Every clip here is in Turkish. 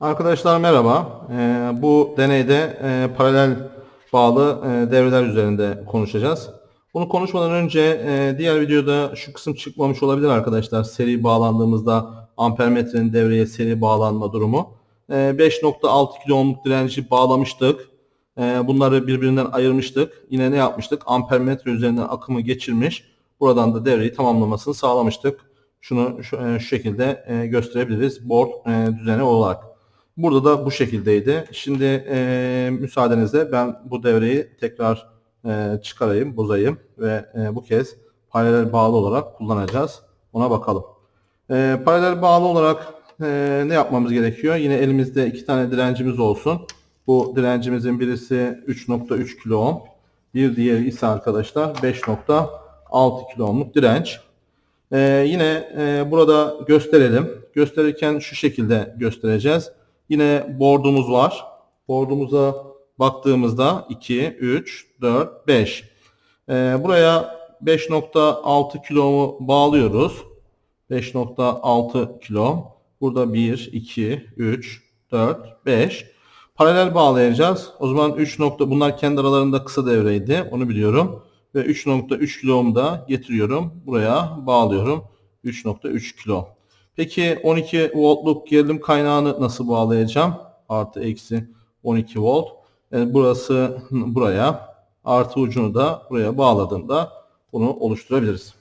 Arkadaşlar merhaba. Ee, bu deneyde e, paralel bağlı e, devreler üzerinde konuşacağız. Bunu konuşmadan önce e, diğer videoda şu kısım çıkmamış olabilir arkadaşlar. Seri bağlandığımızda ampermetrenin devreye seri bağlanma durumu. E, 5.6 kilo ohmluk direnci bağlamıştık. E, bunları birbirinden ayırmıştık. Yine ne yapmıştık? Ampermetre üzerinden akımı geçirmiş. Buradan da devreyi tamamlamasını sağlamıştık. Şunu şu, e, şu şekilde e, gösterebiliriz board e, düzeni olarak. Burada da bu şekildeydi. Şimdi e, müsaadenizle ben bu devreyi tekrar e, çıkarayım, bozayım ve e, bu kez paralel bağlı olarak kullanacağız. Ona bakalım. E, paralel bağlı olarak e, ne yapmamız gerekiyor? Yine elimizde iki tane direncimiz olsun. Bu direncimizin birisi 3.3 kilo ohm. Bir diğeri ise arkadaşlar 5.6 kilo ohmluk direnç. Ee, yine e, burada gösterelim. Gösterirken şu şekilde göstereceğiz. Yine board'umuz var. Board'umuza baktığımızda 2, 3, 4, 5. Ee, buraya 5.6 kilomu bağlıyoruz. 5.6 kilo. Burada 1, 2, 3, 4, 5. Paralel bağlayacağız. O zaman 3 nokta bunlar kendi aralarında kısa devreydi. Onu biliyorum. Ve 3.3 kilo da getiriyorum. Buraya bağlıyorum. 3.3 kilo. Peki 12 voltluk gerilim kaynağını nasıl bağlayacağım? Artı eksi 12 volt. Yani burası buraya. Artı ucunu da buraya bağladığımda bunu oluşturabiliriz.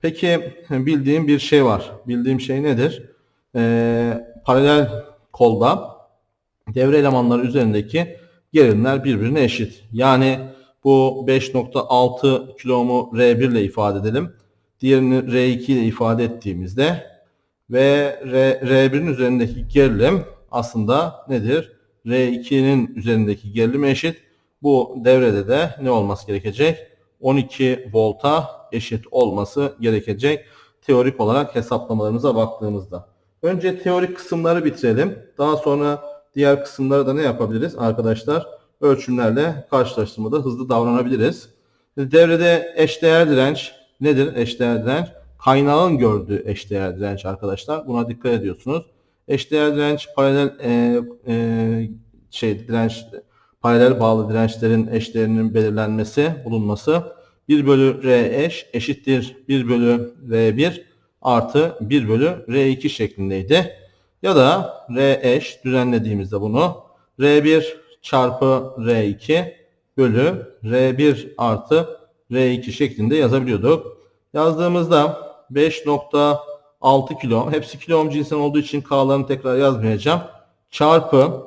Peki bildiğim bir şey var. Bildiğim şey nedir? Ee, paralel kolda devre elemanları üzerindeki gerilimler birbirine eşit. Yani bu 5.6 kilomu R1 ile ifade edelim. Diğerini R2 ile ifade ettiğimizde ve R, R1'in üzerindeki gerilim aslında nedir? R2'nin üzerindeki gerilim eşit. Bu devrede de ne olması gerekecek? 12 volta eşit olması gerekecek. Teorik olarak hesaplamalarımıza baktığımızda. Önce teorik kısımları bitirelim. Daha sonra diğer kısımları da ne yapabiliriz arkadaşlar? Ölçümlerle karşılaştırmada hızlı davranabiliriz. Devrede eşdeğer direnç nedir? Eşdeğer direnç kaynağın gördüğü eşdeğer direnç arkadaşlar. Buna dikkat ediyorsunuz. Eşdeğer direnç paralel e, e, şey direnç paralel bağlı dirençlerin eşdeğerinin belirlenmesi, bulunması 1 bölü R eş eşittir 1 bölü R1 artı 1 bölü R2 şeklindeydi. Ya da R eş düzenlediğimizde bunu R1 çarpı R2 bölü R1 artı R2 şeklinde yazabiliyorduk. Yazdığımızda 5.6 kilo. Hepsi kilo ohm cinsinden olduğu için K'larını tekrar yazmayacağım. Çarpı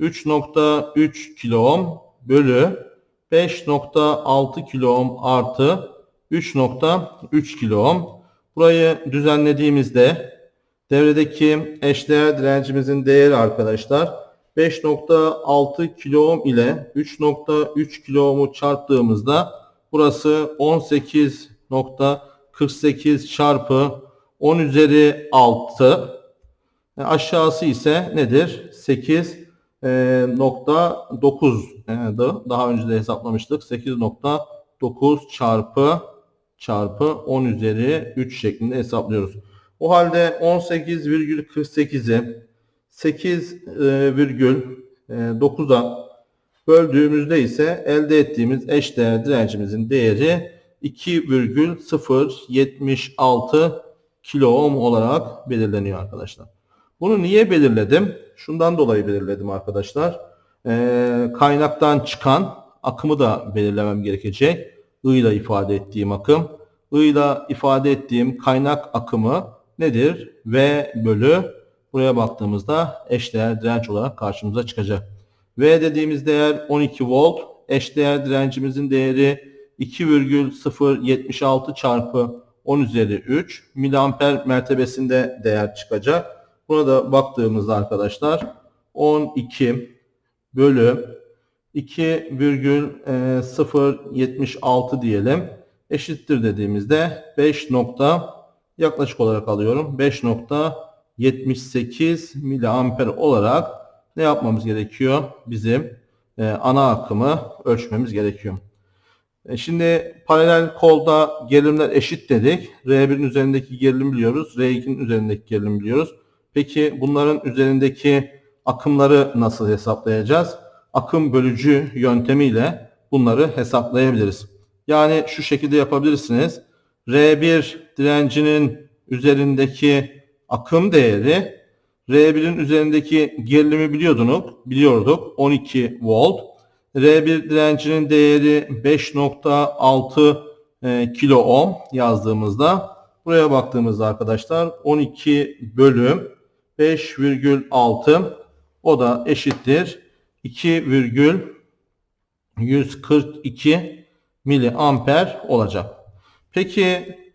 3.3 kilo ohm bölü 5.6 kilo ohm artı 3.3 kilo ohm. Burayı düzenlediğimizde devredeki eşdeğer direncimizin değeri arkadaşlar 5.6 kilo ohm ile 3.3 kilo ohm'u çarptığımızda burası 18.3 48 çarpı 10 üzeri 6 e, aşağısı ise nedir? 8 e, nokta 9 e, daha önce de hesaplamıştık. 8.9 çarpı çarpı 10 üzeri 3 şeklinde hesaplıyoruz. O halde 18,48'i 8,9'a böldüğümüzde ise elde ettiğimiz eşdeğer direncimizin değeri 2,076 kilo ohm olarak belirleniyor arkadaşlar. Bunu niye belirledim? Şundan dolayı belirledim arkadaşlar. Ee, kaynaktan çıkan akımı da belirlemem gerekecek. I ile ifade ettiğim akım. I ile ifade ettiğim kaynak akımı nedir? V bölü buraya baktığımızda eşdeğer direnç olarak karşımıza çıkacak. V dediğimiz değer 12 volt. Eşdeğer direncimizin değeri 2,076 çarpı 10 üzeri 3 miliamper mertebesinde değer çıkacak. Buna da baktığımızda arkadaşlar 12 bölü 2,076 diyelim eşittir dediğimizde 5 nokta yaklaşık olarak alıyorum 5.78 miliamper olarak ne yapmamız gerekiyor? Bizim e, ana akımı ölçmemiz gerekiyor. E şimdi paralel kolda gerilimler eşit dedik. R1'in üzerindeki gerilim biliyoruz. R2'nin üzerindeki gerilim biliyoruz. Peki bunların üzerindeki akımları nasıl hesaplayacağız? Akım bölücü yöntemiyle bunları hesaplayabiliriz. Yani şu şekilde yapabilirsiniz. R1 direncinin üzerindeki akım değeri R1'in üzerindeki gerilimi biliyordunuz, biliyorduk 12 volt. R1 direncinin değeri 5.6 e, kilo ohm yazdığımızda buraya baktığımızda arkadaşlar 12 bölüm 5,6 o da eşittir 2,142 miliamper olacak. Peki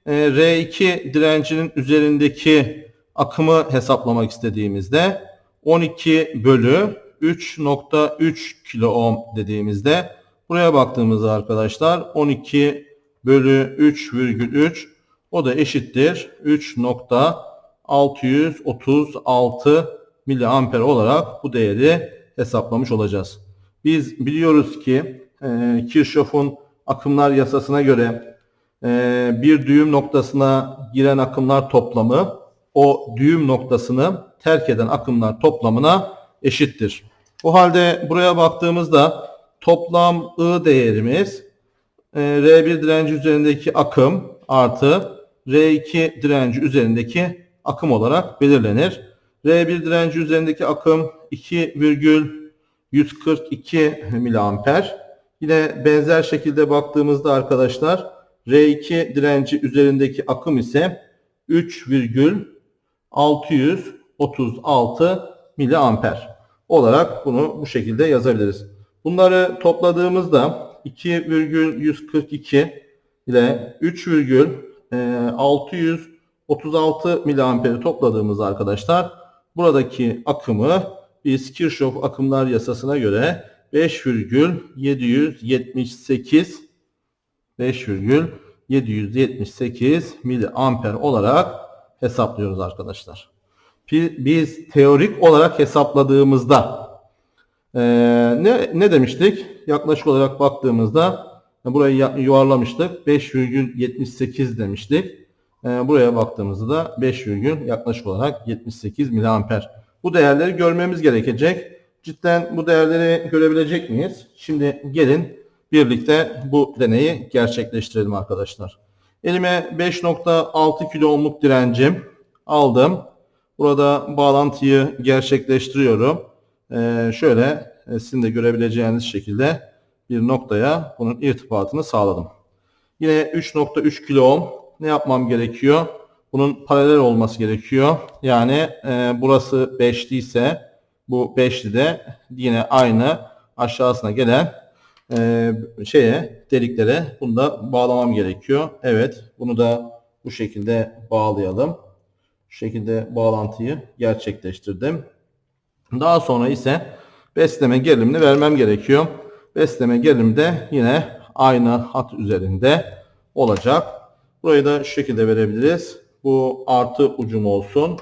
e, R2 direncinin üzerindeki akımı hesaplamak istediğimizde 12 bölü 3.3 kilo ohm dediğimizde buraya baktığımızda arkadaşlar 12 bölü 3,3 o da eşittir 3.636 miliamper olarak bu değeri hesaplamış olacağız. Biz biliyoruz ki e, Kirchhoff'un akımlar yasasına göre e, bir düğüm noktasına giren akımlar toplamı o düğüm noktasını terk eden akımlar toplamına eşittir. O halde buraya baktığımızda toplam I değerimiz e, R1 direnci üzerindeki akım artı R2 direnci üzerindeki akım olarak belirlenir. R1 direnci üzerindeki akım 2,142 miliamper. Yine benzer şekilde baktığımızda arkadaşlar R2 direnci üzerindeki akım ise 3,636 miliamper olarak bunu bu şekilde yazabiliriz. Bunları topladığımızda 2,142 ile 3,636 miliamperi topladığımız arkadaşlar buradaki akımı biz Kirchhoff akımlar yasasına göre 5,778 5,778 miliamper olarak hesaplıyoruz arkadaşlar. Biz teorik olarak hesapladığımızda ee, ne, ne demiştik? Yaklaşık olarak baktığımızda burayı yuvarlamıştık. 5,78 demiştik. Ee, buraya baktığımızda da 5, yaklaşık olarak 78 miliamper. Bu değerleri görmemiz gerekecek. Cidden bu değerleri görebilecek miyiz? Şimdi gelin birlikte bu deneyi gerçekleştirelim arkadaşlar. Elime 5.6 kilo ohmluk direncim aldım. Burada bağlantıyı gerçekleştiriyorum. Ee, şöyle e, sizin de görebileceğiniz şekilde bir noktaya bunun irtibatını sağladım. Yine 3.3 kilo ohm ne yapmam gerekiyor? Bunun paralel olması gerekiyor. Yani e, burası 5'li ise bu 5'li de yine aynı aşağısına gelen e, şeye deliklere bunu da bağlamam gerekiyor. Evet bunu da bu şekilde bağlayalım. Şekilde bağlantıyı gerçekleştirdim. Daha sonra ise besleme gerilimini vermem gerekiyor. Besleme gerilim de yine aynı hat üzerinde olacak. Burayı da şu şekilde verebiliriz. Bu artı ucum olsun.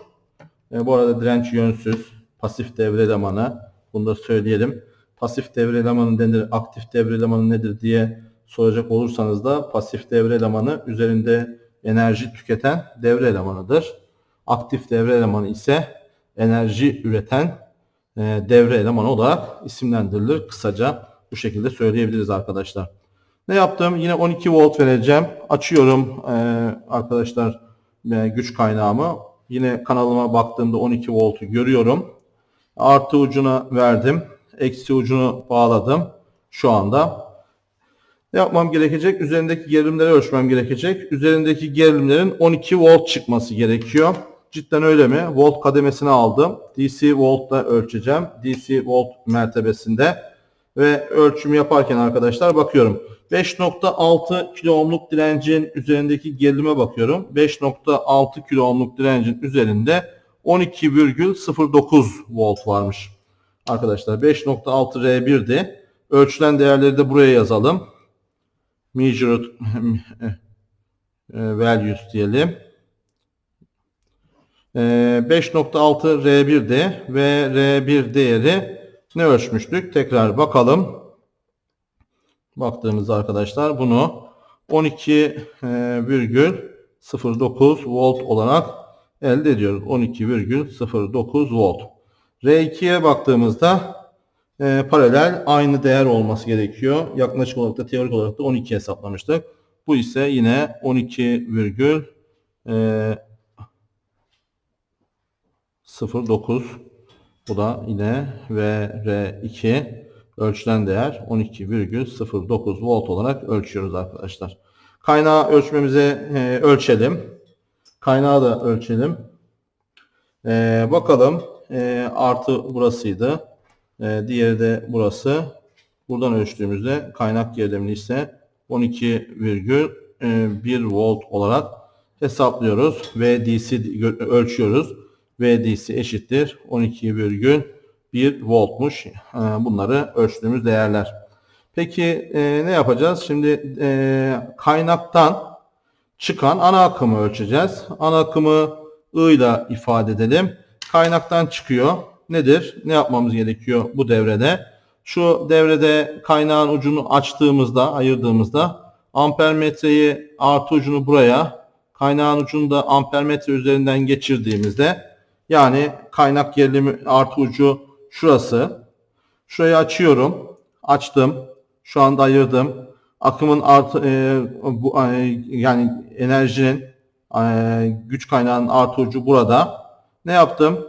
E, bu arada direnç yönsüz. Pasif devre elemanı. Bunu da söyleyelim. Pasif devre elemanı nedir, aktif devre elemanı nedir diye soracak olursanız da pasif devre elemanı üzerinde enerji tüketen devre elemanıdır. Aktif devre elemanı ise enerji üreten e, devre elemanı olarak isimlendirilir. Kısaca bu şekilde söyleyebiliriz arkadaşlar. Ne yaptım? Yine 12 volt vereceğim. Açıyorum e, arkadaşlar e, güç kaynağımı. Yine kanalıma baktığımda 12 voltu görüyorum. Artı ucuna verdim. Eksi ucunu bağladım. Şu anda. Ne yapmam gerekecek? Üzerindeki gerilimleri ölçmem gerekecek. Üzerindeki gerilimlerin 12 volt çıkması gerekiyor. Cidden öyle mi? Volt kademesini aldım. DC voltla ölçeceğim. DC volt mertebesinde. Ve ölçümü yaparken arkadaşlar bakıyorum. 5.6 kilo ohmluk direncin üzerindeki gerilime bakıyorum. 5.6 kilo ohmluk direncin üzerinde 12,09 volt varmış. Arkadaşlar 5.6 R1'di. Ölçülen değerleri de buraya yazalım. Measured values diyelim. 5.6 R1'de ve R1 değeri ne ölçmüştük? Tekrar bakalım. Baktığımızda arkadaşlar bunu 12,09 volt olarak elde ediyoruz. 12,09 volt. R2'ye baktığımızda e, paralel aynı değer olması gerekiyor. Yaklaşık olarak da teorik olarak da 12 hesaplamıştık. Bu ise yine 12 virgül e, 0.9 bu da yine VR2 ölçülen değer 12,09 volt olarak ölçüyoruz arkadaşlar. Kaynağı ölçmemize e, ölçelim. Kaynağı da ölçelim. E, bakalım e, artı burasıydı. E, diğeri de burası. Buradan ölçtüğümüzde kaynak gerilimini ise 12,1 volt olarak hesaplıyoruz. VDC ölçüyoruz. VDC eşittir 12,1 voltmuş. E, bunları ölçtüğümüz değerler. Peki e, ne yapacağız? Şimdi e, kaynaktan çıkan ana akımı ölçeceğiz. Ana akımı I ile ifade edelim. Kaynaktan çıkıyor. Nedir? Ne yapmamız gerekiyor bu devrede? Şu devrede kaynağın ucunu açtığımızda, ayırdığımızda ampermetreyi artı ucunu buraya, kaynağın ucunu da ampermetre üzerinden geçirdiğimizde yani kaynak gerilimi artı ucu şurası. Şurayı açıyorum. Açtım. Şu anda ayırdım. Akımın artı e, bu e, yani enerjinin e, güç kaynağının artı ucu burada. Ne yaptım?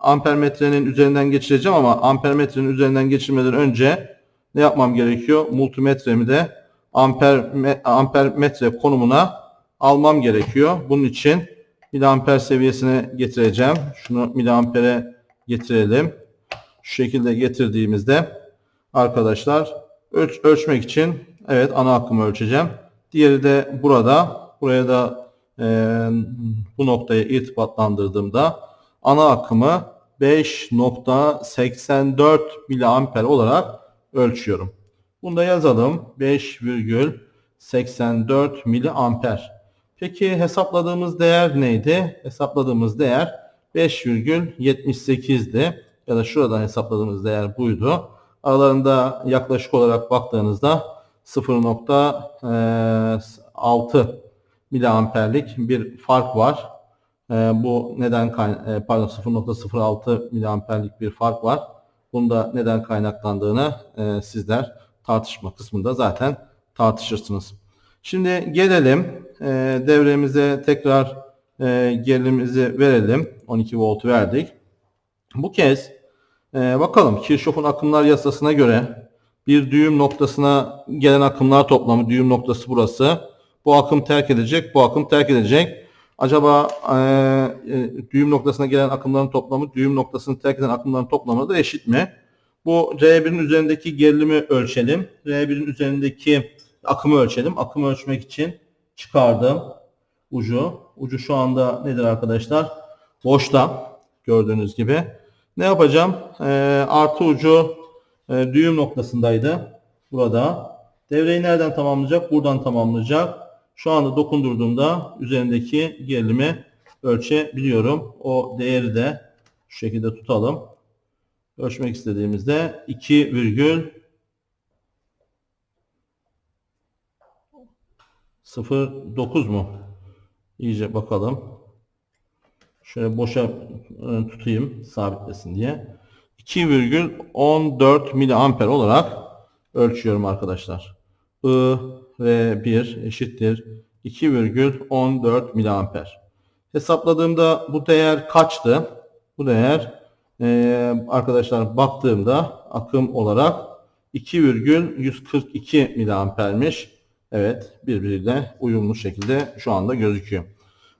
Ampermetrenin üzerinden geçireceğim ama ampermetrenin üzerinden geçirmeden önce ne yapmam gerekiyor? Multimetremi de amper ampermetre konumuna almam gerekiyor. Bunun için miliamper seviyesine getireceğim. Şunu miliampere getirelim. Şu şekilde getirdiğimizde arkadaşlar ölç ölçmek için evet ana akımı ölçeceğim. Diğeri de burada. Buraya da e, bu noktaya irtibatlandırdığımda ana akımı 5.84 miliamper olarak ölçüyorum. Bunu da yazalım. 5,84 miliamper. Peki hesapladığımız değer neydi? Hesapladığımız değer 5,78'di. Ya da şurada hesapladığımız değer buydu. Aralarında yaklaşık olarak baktığınızda 0.6 miliamperlik bir fark var. Bu neden pardon 0.06 miliamperlik bir fark var. Bunda neden kaynaklandığını sizler tartışma kısmında zaten tartışırsınız. Şimdi gelelim e, devremize tekrar e, gerilimimizi verelim. 12 volt verdik. Bu kez e, bakalım Kirchhoff'un akımlar yasasına göre bir düğüm noktasına gelen akımlar toplamı düğüm noktası burası. Bu akım terk edecek, bu akım terk edecek. Acaba e, e, düğüm noktasına gelen akımların toplamı düğüm noktasını terk eden akımların toplamı da eşit mi? Bu R1'in üzerindeki gerilimi ölçelim. R1'in üzerindeki akımı ölçelim. Akımı ölçmek için çıkardım ucu. Ucu şu anda nedir arkadaşlar? Boşta gördüğünüz gibi. Ne yapacağım? E, artı ucu e, düğüm noktasındaydı. Burada. Devreyi nereden tamamlayacak? Buradan tamamlayacak. Şu anda dokundurduğumda üzerindeki gerilimi ölçebiliyorum. O değeri de şu şekilde tutalım. Ölçmek istediğimizde 2 0.9 mu? İyice bakalım. Şöyle boşa e, tutayım sabitlesin diye. 2,14 miliamper olarak ölçüyorum arkadaşlar. I ve 1 eşittir 2,14 miliamper. Hesapladığımda bu değer kaçtı? Bu değer e, arkadaşlar baktığımda akım olarak 2,142 miliampermiş. Evet birbiriyle uyumlu şekilde şu anda gözüküyor.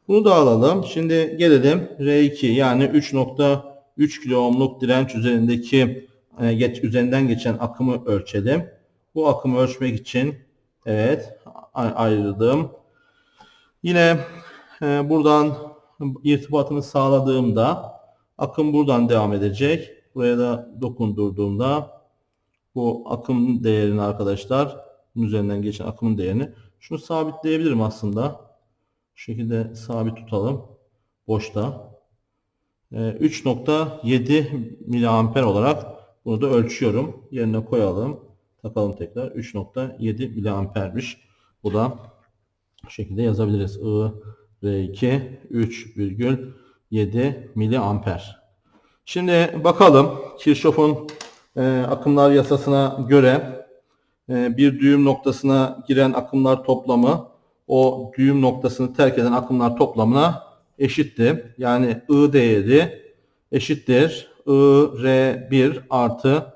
Bunu da alalım. Şimdi gelelim R2 yani 3.3 kilo ohmluk direnç üzerindeki e, geç, üzerinden geçen akımı ölçelim. Bu akımı ölçmek için evet ayırdım. Yine e, buradan irtibatını sağladığımda akım buradan devam edecek. Buraya da dokundurduğumda bu akım değerini arkadaşlar üzerinden geçen akımın değerini. Şunu sabitleyebilirim aslında. Şu şekilde sabit tutalım. Boşta. 3.7 ee, miliamper olarak bunu da ölçüyorum. Yerine koyalım. Takalım tekrar. 3.7 miliampermiş. Bu da bu şekilde yazabiliriz. I R2 3,7 miliamper. Şimdi bakalım Kirchhoff'un e, akımlar yasasına göre e, bir düğüm noktasına giren akımlar toplamı o düğüm noktasını terk eden akımlar toplamına eşittir. Yani I değeri eşittir I R1 artı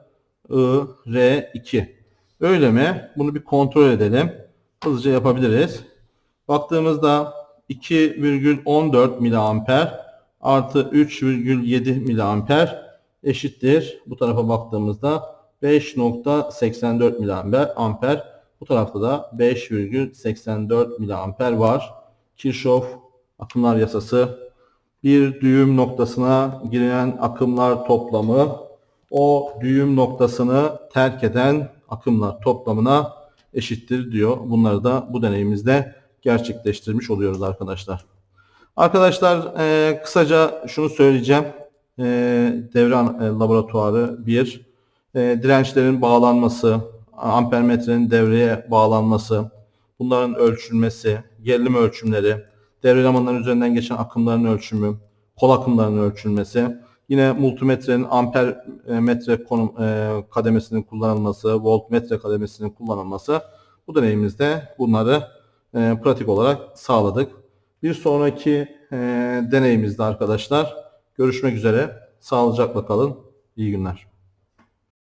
I R2. Öyle mi? Bunu bir kontrol edelim. Hızlıca yapabiliriz. Baktığımızda 2,14 miliamper artı 3,7 miliamper eşittir. Bu tarafa baktığımızda 5.84 miliamper amper. Bu tarafta da 5,84 miliamper var. Kirchhoff akımlar yasası bir düğüm noktasına giren akımlar toplamı o düğüm noktasını terk eden akımlar toplamına eşittir diyor. Bunları da bu deneyimizde gerçekleştirmiş oluyoruz arkadaşlar. Arkadaşlar e, kısaca şunu söyleyeceğim. E, devre e, laboratuvarı 1. E, dirençlerin bağlanması, ampermetrenin devreye bağlanması, bunların ölçülmesi, gerilim ölçümleri, devre elemanların üzerinden geçen akımların ölçümü, kol akımlarının ölçülmesi, yine multimetrenin amper e, metre konum e, kademesinin kullanılması, voltmetre kademesinin kullanılması bu deneyimizde bunları e, pratik olarak sağladık. Bir sonraki e, deneyimizde arkadaşlar görüşmek üzere. Sağlıcakla kalın. İyi günler.